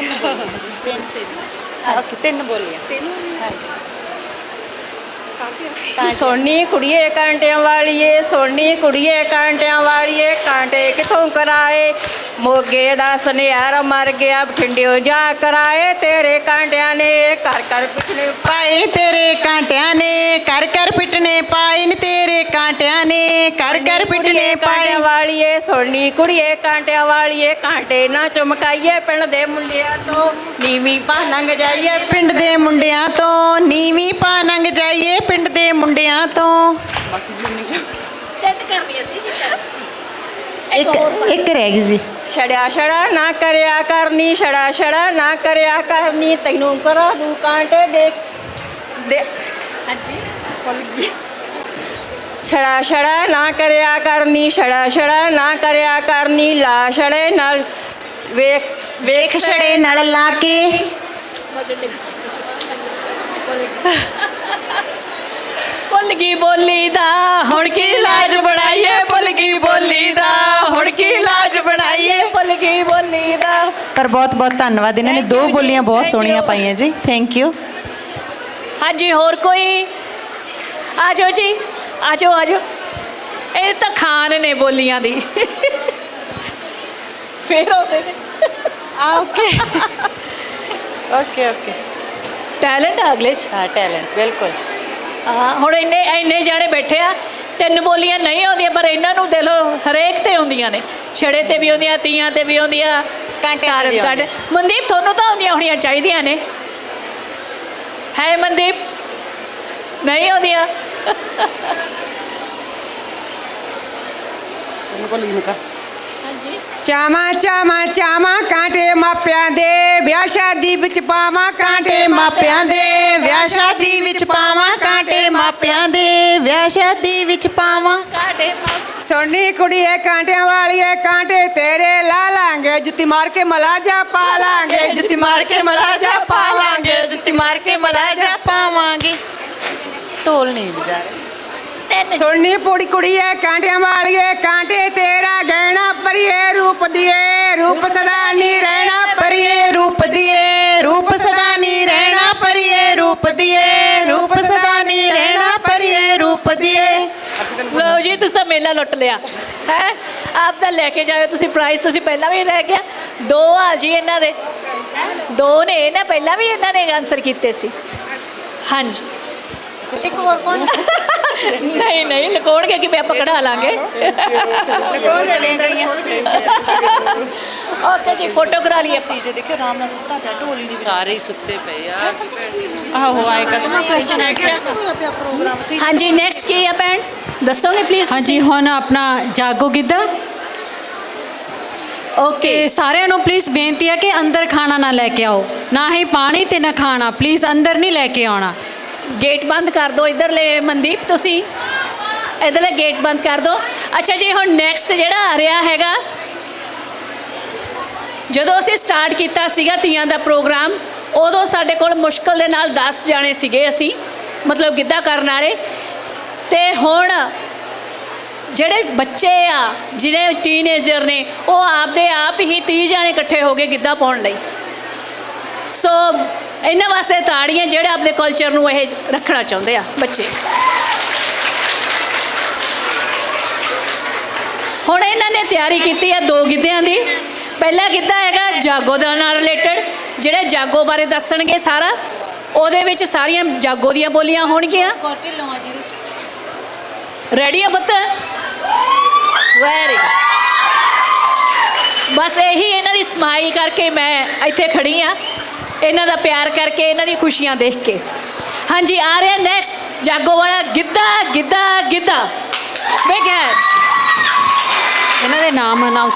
ਤਿੰਨ ਤਿੰਨ ਓਕੇ ਤਿੰਨ ਬੋਲੀਆਂ ਤੈਨੂੰ ਸੋਨੀ ਕੁੜੀਏ ਕਾਂਟਿਆਂ ਵਾਲੀਏ ਸੋਨੀ ਕੁੜੀਏ ਕਾਂਟਿਆਂ ਵਾਲੀਏ ਕਾਂਟੇ ਕਿਥੋਂ ਕਰਾਏ ਮੋਗੇ ਦਾ ਸੁਨਿਆਰ ਮਰ ਗਿਆ ਬਠਿੰਡਿਓ ਜਾ ਕਰਾਏ ਤੇਰੇ ਕਾਂਟਿਆਂ ਨੇ, ਕਰ ਕਰ ਪਿਛਲੇ ਪਾਏ ਤੇਰੇ ਕਾਂਟਿਆਂ ਨੇ ਕਰ ਕਰ ਪਿਟਨੇ ਪਾਏ ਨੀ, ਤੇਰੇ ਕਾਂਟਿਆਂ ਨੇ ਕਰ ਕਰ ਪਿਟਨੇ ਪਾਏ। ਕਾਂਟਿਆਂ ਵਾਲੀਏ ਸੋਨੀ ਕੁੜੀਏ ਕਾਂਟਿਆਂ ਵਾਲੀਏ ਕਾਂਟੇ ਨਾ ਚਮਕਾਈਏ ਪਿੰਡ ਦੇ ਮੁੰਡਿਆਂ ਤੋਂ। ਨੀਵੀਂ ਪਾ ਨੰਗ ਜਾਈਏ ਪਿੰਡ ਦੇ ਮੁੰਡਿਆਂ ਤੋਂ। ਨੀਵੀਂ ਪਾ ਨੰਗ ਜਾਈਏ ਪਿੰਡ ਦੇ ਮੁੰਡਿਆਂ ਤੋਂ। ਤਿੰਨ ਕਰਨੀ ਸੀ ਇੱਕ ਇੱਕ ਰਹਿ ਗਈ ਜੀ। ਛੜਿਆ ਛੜਾ ਨਾ ਕਰਿਆ ਕਰਨੀ ਛੜਾ ਛੜਾ ਨਾ ਕਰਿਆ ਕਰਨੀ ਤੈਨੂੰ ਕਰਾ ਦੂ ਕਾਂਟੇ ਦੇ ਦੇ ਹਾਂਜੀ। ਛੜਾ ਛੜਾ ਨਾ ਕਰਿਆ ਕਰਨੀ ਛੜਾ ਛੜਾ ਨਾ ਕਰਿਆ ਕਰਨੀ ਲਾ ਛੜੇ ਨਾਲ ਵੇਖ ਵੇਖ ਛੜੇ ਨਾਲ ਲਾ ਕੇ ਭੁੱਲ ਗਈ ਬੋਲੀ ਦਾ ਹੁਣ ਕੀ ਲਾਜ ਬਣਾਈਏ ਭੁੱਲ ਗਈ ਬੋਲੀ ਦਾ ਹੁਣ ਕੀ ਲਾਜ ਬਣਾਈਏ ਭੁੱਲ ਗਈ ਬੋਲੀ ਦਾ ਪਰ ਬਹੁਤ ਬਹੁਤ ਧੰਨਵਾਦ ਇਹਨਾਂ ਨੇ Thank ਦੋ you ਜੀ, ਬੋਲੀਆਂ ਬਹੁਤ thank ਸੋਹਣੀਆਂ you. ਪਾਈਆਂ ਜੀ ਥੈਂਕ ਯੂ ਹਾਂਜੀ ਹੋਰ ਕੋਈ ਆ ਜਾਓ ਜੀ ਆ ਜਾਓ ਆ ਜਾਓ ਇਹ ਤਾਂ ਖਾਨ ਨੇ ਬੋਲੀਆਂ ਦੀ। ਫੇਰ ਆਉਂਦੇ ਨੇ। ਆ ਓਕੇ। Okay okay. ਟੈਲੈਂਟ ਆ ਅਗਲੇ ਚ? ਹਾਂ ਟੈਲੈਂਟ ਬਿਲਕੁਲ। ਹਾਂ ਹੁਣ ਇੰਨੇ ਇੰਨੇ ਜਾਣੇ ਬੈਠੇ ਆ ਤਿੰਨ ਬੋਲੀਆਂ ਨਹੀਂ ਆਉਂਦੀਆਂ ਪਰ ਇਹਨਾਂ ਨੂੰ ਦਿਲ ਹਰੇਕ ਤੇ ਆਉਂਦੀਆਂ ਨੇ। ਛੜੇ ਤੇ ਵੀ ਆਉਂਦੀਆਂ ਤੀਆਂ ਤੇ ਵੀ ਆਉਂਦੀਆਂ ਸਾਰੇ ਕਾਂਟੇ ਮਨਦੀਪ ਤੁਹਾਨੂੰ ਤਾਂ ਆਉਂਦੀਆਂ ਹੋਣੀਆਂ ਚਾਹੀਦੀਆਂ ਨੇ। ਹੈ ਮਨਦੀਪ? ਨਹੀਂ ਆਉਂਦੀਆਂ। ਹਾਂਜੀ। ਚਾਵਾਂ ਚਾਵਾਂ ਚਾਵਾਂ ਕਾਂਟੇ ਮਾਪਿਆਂ ਦੇ ਵਿਆਹ ਸ਼ਾਦੀ ਵਿੱਚ ਪਾਵਾਂ ਕਾਂਟੇ ਮਾਪਿਆਂ ਦੇ ਵਿਆਹ ਸ਼ਾਦੀ ਵਿੱਚ ਪਾਵਾਂ ਕਾਂਟੇ ਮਾਪਿਆਂ ਦੇ ਵਿਆਹ ਸ਼ਾਦੀ ਵਿੱਚ ਪਾਵਾਂ। ਕਾਂਟੇ ਮਾਂ ਸੋਨੀ ਕੁੜੀਏ ਕਾਂਟਿਆਂ ਵਾਲੀਏ ਕਾਂਟੇ ਤੇਰੇ ਲਾ ਲਾਂਗੇ ਜੁੱਤੀ ਮਾਰ ਕੇ ਮਲਾ ਜਾ ਪਾ ਲਾਂਗੇ ਜੁੱਤੀ ਮਾਰ ਕੇ ਮਲਾ ਢੋਲ ਨਹੀਂ ਵਜਾ ਰਹੇ। ਸੋਨੀ ਪੂੜੀ ਕੁੜੀਏ ਕਾਂਟਿਆਂ ਵਾਲੀਏ ਕਾਂਟੇ ਤੇਰਾ ਗਹਿਣਾ ਪਰੀਏ ਰੂਪ ਦੀਏ ਰੂਪ ਸਦਾ ਨਹੀਂ ਰਹਿਣਾ ਪਰਿਏ ਰੂਪ ਦੀਏ ਰੂਪ ਸਦਾ ਨਹੀਂ ਰਹਿਣਾ ਪਰਿਏ ਰੂਪ ਦੀਏ ਰੂਪ ਸਦਾ ਨਹੀਂ ਰਹਿਣਾ ਪਰਿਏ ਰੂਪ ਦੀਏ। ਲਓ ਜੀ ਤੁਸੀਂ ਤਾਂ ਮੇਲਾ ਲੁੱਟ ਲਿਆ। ਹੈ? ਆਪ ਤਾਂ ਲੈ ਕੇ ਜਾਇਓ ਤੁਸੀਂ ਪ੍ਰਾਈਜ਼ ਤੁਸੀਂ ਪਹਿਲਾਂ ਵੀ ਲੈ ਗਿਆ ਦੋ ਆ ਜੀ ਇਹਨਾਂ ਦੇ। ਦੋ ਨੇ ਇਹਨਾਂ ਪਹਿਲਾਂ ਵੀ ਇਹਨਾਂ ਨੇ ਆਨਸਰ ਕੀਤੇ ਸੀ। ਹਾਂਜੀ। ਇੱਕ ਹੋਰ ਕੌਣ ਨਹੀਂ ਨਹੀਂ ਲਕੋਣਗੇ ਕਿ ਆਪਾਂ ਕਢਾ ਲਾਂਗੇ? ਕੌਣ ਚਲੇ ਗਈਆਂ ਓਕੇ ਜੀ ਫੋਟੋ ਕਰਾ ਲਈ ਅਸੀਂ ਜੇ ਦੇਖਿਓ ਆਰਾਮ ਨਾਲ ਸੁੱਤਾ ਪਿਆ ਢੋਲ ਨਹੀਂ ਸਾਰੇ ਹੀ ਸੁੱਤੇ ਪਏ ਆ। ਆਹੋ ਆਏ ਕਦਮ ਕੁਐਸਚਨ ਹੈ ਕਿ ਪਿਆ ਪ੍ਰੋਗਰਾਮ ਸੀ। ਹਾਂਜੀ ਨੈਕਸਟ ਕੀ ਹੈ ਭੈਣ? ਦੱਸੋਗੇ ਪਲੀਜ਼ ਹਾਂਜੀ ਹੁਣ ਆਪਣਾ ਜਾਗੋ ਗਿੱਧਾ। ਓਕੇ ਸਾਰਿਆਂ ਨੂੰ ਪਲੀਜ਼ ਬੇਨਤੀ ਹੈ ਕਿ ਅੰਦਰ ਖਾਣਾ ਨਾ ਲੈ ਕੇ ਆਓ। ਨਾ ਹੀ ਪਾਣੀ ਤੇ ਨਾ ਖਾਣਾ ਪਲੀਜ਼ ਅੰਦਰ ਨਹੀਂ ਲੈ ਕੇ ਆਉਣਾ। ਗੇਟ ਬੰਦ ਕਰ ਦਿਓ ਇਧਰਲੇ ਮਨਦੀਪ, ਤੁਸੀਂ ਇਧਰਲੇ ਗੇਟ ਬੰਦ ਕਰ ਦਿਓ ਅੱਛਾ ਜੀ, ਹੁਣ ਨੈਕਸਟ ਜਿਹੜਾ ਆ ਰਿਹਾ ਹੈਗਾ, ਜਦੋਂ ਅਸੀਂ ਸਟਾਰਟ ਕੀਤਾ ਸੀਗਾ ਤੀਆਂ ਦਾ ਪ੍ਰੋਗਰਾਮ ਉਦੋਂ ਸਾਡੇ ਕੋਲ ਮੁਸ਼ਕਲ ਦੇ ਨਾਲ 10 ਜਾਣੇ ਸੀਗੇ ਅਸੀਂ, ਮਤਲਬ ਗਿੱਧਾ ਕਰਨ ਵਾਲੇ। ਤੇ ਹੁਣ ਜਿਹੜੇ ਬੱਚੇ ਆ ਜਿਹੜੇ ਟੀਨੇਜਰ ਨੇ, ਉਹ ਆਪਦੇ ਆਪ ਹੀ 30 ਜਾਣੇ ਇਕੱਠੇ ਹੋ ਗਏ ਗਿੱਧਾ ਪਾਉਣ ਲਈ। ਸੋ ਇਹਨਾਂ ਵਾਸਤੇ ਤਾੜੀਆਂ ਜਿਹੜੇ ਆਪਣੇ ਕਲਚਰ ਨੂੰ ਇਹ ਰੱਖਣਾ ਚਾਹੁੰਦੇ ਆ ਬੱਚੇ। ਹੁਣ ਇਹਨਾਂ ਨੇ ਤਿਆਰੀ ਕੀਤੀ ਹੈ ਦੋ ਗਿੱਧਿਆਂ ਦੀ। ਪਹਿਲਾ ਗਿੱਧਾ ਹੈਗਾ ਜਾਗੋ ਦੇ ਨਾਲ ਰਿਲੇਟਡ ਜਿਹੜੇ ਜਾਗੋ ਬਾਰੇ ਦੱਸਣਗੇ ਸਾਰਾ, ਉਹਦੇ ਵਿੱਚ ਸਾਰੀਆਂ ਜਾਗੋ ਦੀਆਂ ਬੋਲੀਆਂ ਹੋਣਗੀਆਂ। ਰੈਡੀ ਆ ਪੁੱਤ? ਵੈਰੀ ਬਸ ਇਹੀ ਇਹਨਾਂ ਦੀ ਸਮਾਈਲ ਕਰਕੇ ਮੈਂ ਇੱਥੇ ਖੜੀ ਆ। ਇਹਨਾਂ ਦਾ ਪਿਆਰ ਕਰਕੇ, ਇਹਨਾਂ ਦੀ ਖੁਸ਼ੀਆਂ ਦੇਖ ਕੇ। ਹਾਂਜੀ, ਆ ਰਿਹਾ ਨੈਕਸਟ ਜਾਗੋ ਵਾਲਾ ਗਿੱਧਾ ਗਿੱਧਾ ਗਿੱਧਾ। ਬਿਗ ਹੈਂਡ ਇਹਨਾਂ ਦੇ ਨਾਮ ਅਨਾਉਂਸ